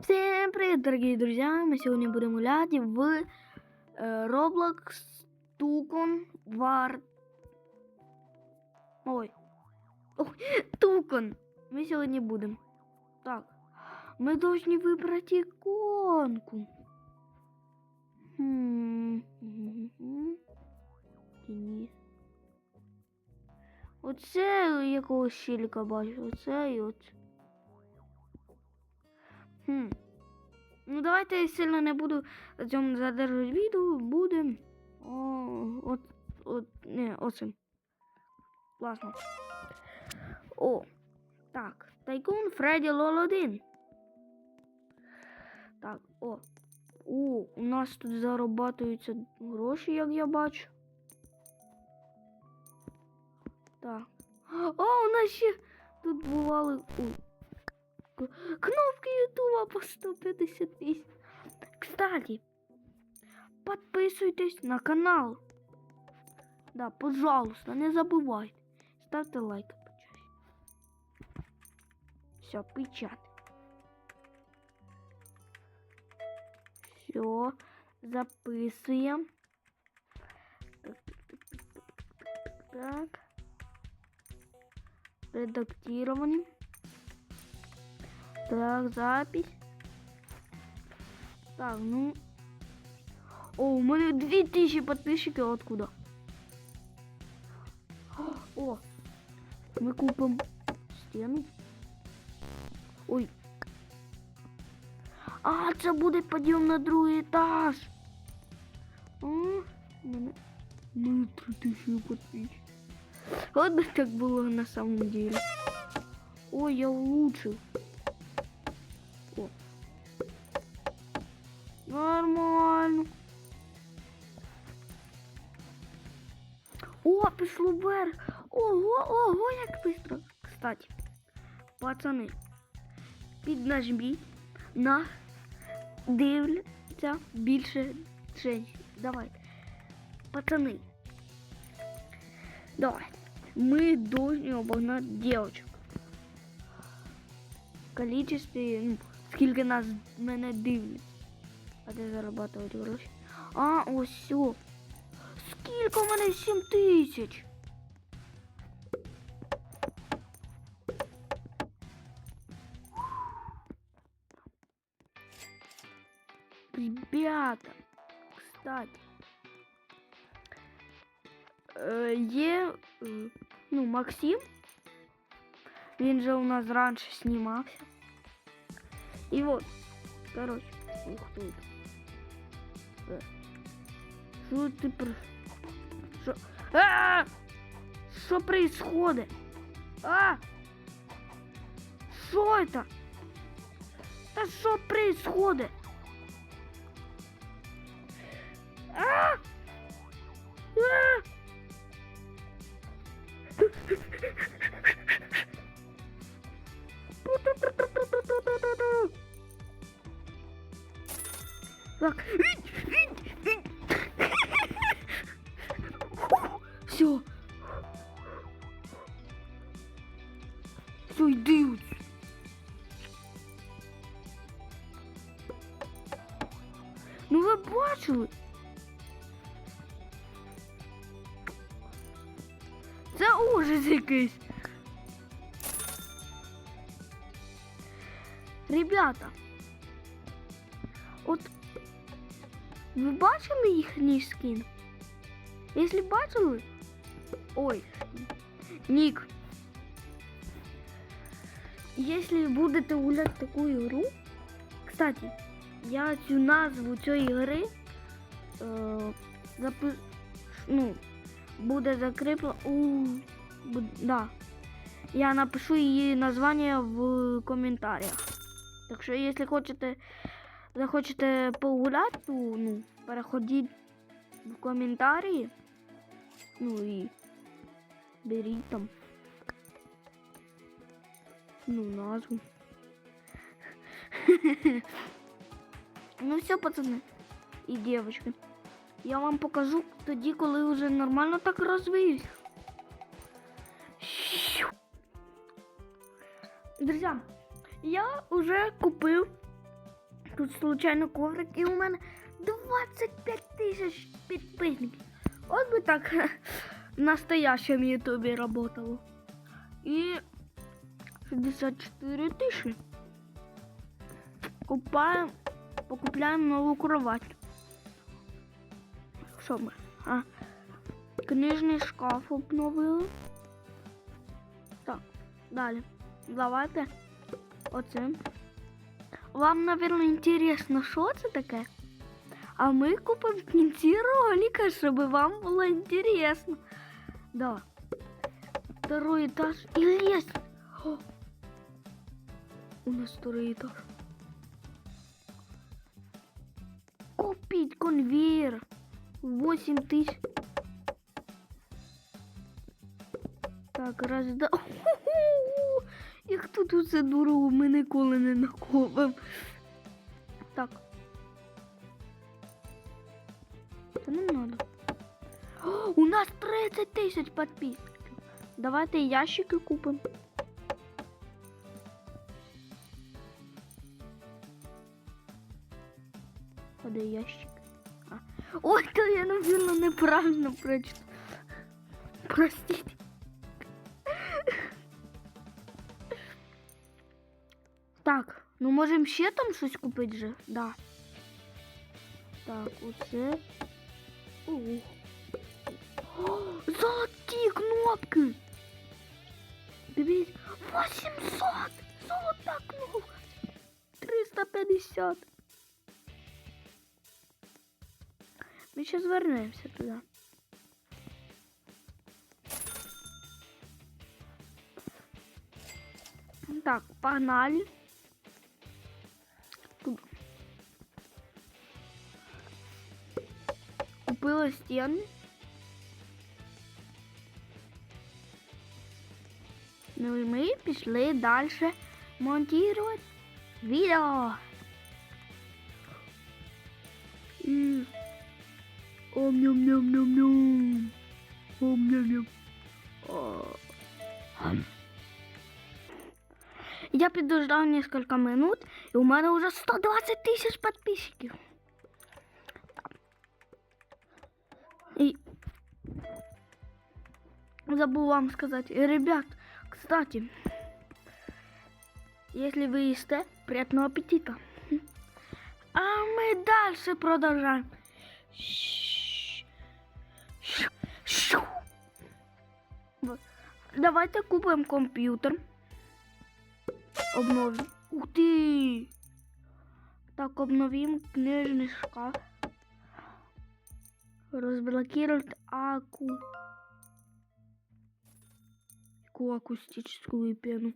Всем привет, дорогие друзья! Мы сегодня будем гулять в э, Roblox Тукон Вар... Ой. Ой, Тукон. Мы сегодня будем. Так. Мы должны выбрать иконку. Хм. мгм. Денис. Оце якогось щеліка бачу. Оце і оце. Хм. Ну давайте я сильно не буду на цьому задержувати відео. Будем. О, от, от, не, оцим. Класно. О. Так. Тайкун Фредді Лол 1. Так, о. О, у нас тут зарабатуються гроші, як я бачу. Так. О, у нас ще тут бували. Ой. Кнопки Ютуба по 150 тисяч. Кстати, подписывайтесь на канал. Да, пожалуйста, не забывайте. Ставьте лайк. Все, печать. Все, записываем. Так. Редактирование. Так, запись. Так, ну. О, у мене 2000 подписчиків откуда? О, ми купимо стіну. Ой. А, це буде підйом на другий етаж. О, у мене, у мене 3000 подписчиків. От би так було на самом деле. Ой, я улучшив. Нормально. О, пішло вверх. Ого, ого, як быстро. Кстати, пацани, піднажміть на дивляться більше женщин. Давайте. Пацани. Давай. Мы должны обогнать девочек. В количестве, ну, скільки нас мене дивляться. А де зарабатувати гроші? А, ось все. Скільки у мене 7 тисяч? Ребята, кстати, е, є е, ну, Максим. Він же у нас раніше знімався. І от, короче, ух тут. Е, Що ти про... Що? А! Що происходит? А! Що это? Та що происходит? Все. Все, йди. от. Ну ви бачили? Це ужас якийсь. Ребята, от ви бачили їхній скін? Якщо бачили, ой, Нік. Если будете гуляти таку ігру, кстати, я цю назву цієї гри е, запи... ну, буде закріплено у буд- да. Я напишу її названня в коментарях. Так що, якщо хочете, захочете погуляти, то ну, переходіть в коментарі. Ну і беріть там. Ну, назву. ну все, пацани і дівчатки. Я вам покажу тоді, коли вже нормально так розвиюсь. Друзья, я уже купив Тут случайно коврик, і у мене 25 тисяч підписників. От би так в настоящем ютубі работало. І 64 тисячі. Купаємо, покупляємо нову кровать. Що ми? А, книжний шкаф обновили. Так, далі. Давайте оцим. Вам, наверное, интересно, що це таке? А ми купимо в кінці ролика, щоб вам було интересно. Да. Второй этаж и лестница. О! У нас второй этаж. Купить конвейер. 8 тысяч. Так, раз, да. Ху-ху! Як тут усе дорого, ми ніколи не накопимо. Так. 11 тисяч підписок. Давайте ящики купимо. Куди ящик? А. Ой, то я, наверное неправильно прочитав. Простите. Так, ну можем еще там что-то купить же? Да. Так, оце. Ух. О, золоті кнопки! Дивіться, 800! Золота кнопка! 350. Ми ще звернемося туди. Так, погнали. Тут. Купила стіни. Ну і ми пішли далі монтувати відео. І... Ом-ням-ням-ням-ням. Ом-ням-ням. О. Я підождав несколько минут, і у мене вже 120 тисяч підписчиків. І забыл вам сказать, ребят, кстати, если вы едите, приятного аппетита. А мы дальше продолжаем. Давайте купим компьютер. Обновим. Ух ты! Так, обновим книжный шкаф. Разблокировать аку. Какую акустическую пену?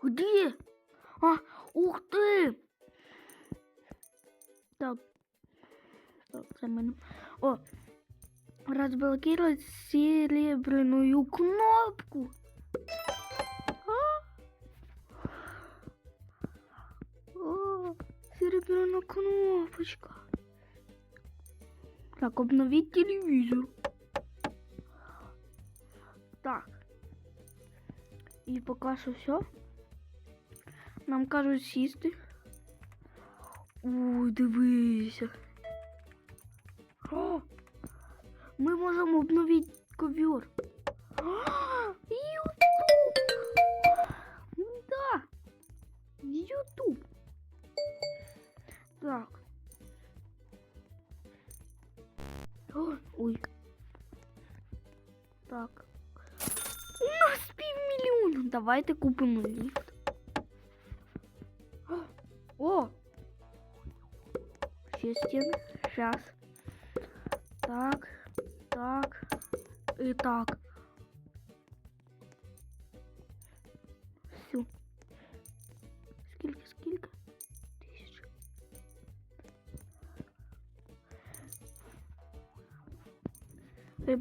Где? А, ух ты! Так. О! Разблокировать серебряную кнопку. А? О, серебряная кнопочка. Так, обновить телевизор. Так. І поки що все. Нам кажуть сісти. Ой, дивися. О, ми можемо обновити ковер. Ютуб! Да. Ютуб. Так. Ой. Так. У нас півмільйона. Давайте купимо ліфт. О! Ще стіни. Сейчас. Так. Так. І так.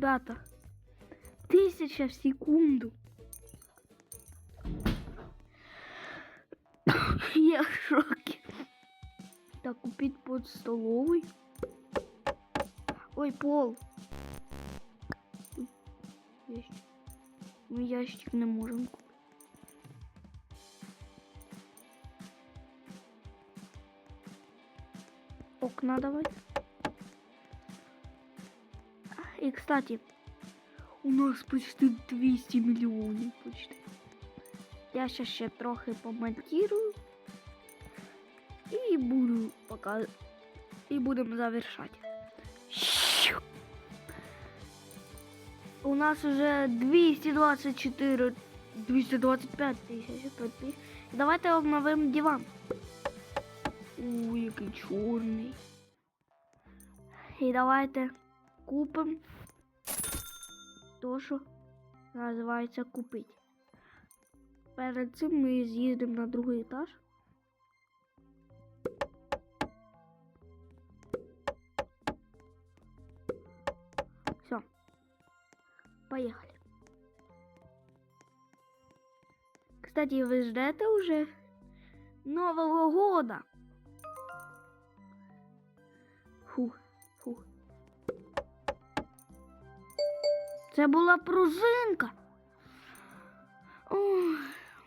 ребята. Тысяча в секунду. Я в шоке. Так, купить под столовый. Ой, пол. Ящик. Мы ящик не можем купить. Окна давать. И, кстати, у нас почти 200 миллионов почти. Я сейчас ще трохи помонтирую. І буду пока... І будемо завершати. Щу. У нас уже 224, 225 тисяч підписів. Давайте обновимо диван. У, який чорний. І давайте купимо То, що називається купити. Перед цим ми з'їздимо на другий етаж. Все. Поехали. Кстати, вы ждете уже Нового года? Це була пружинка. Ой,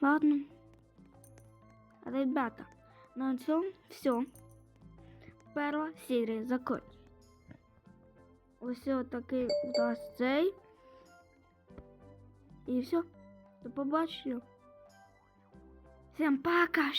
ладно. Ребята, на цьому все. Перша серія закончена. Ось такий у нас цей. І все. До побачення. Всім пока.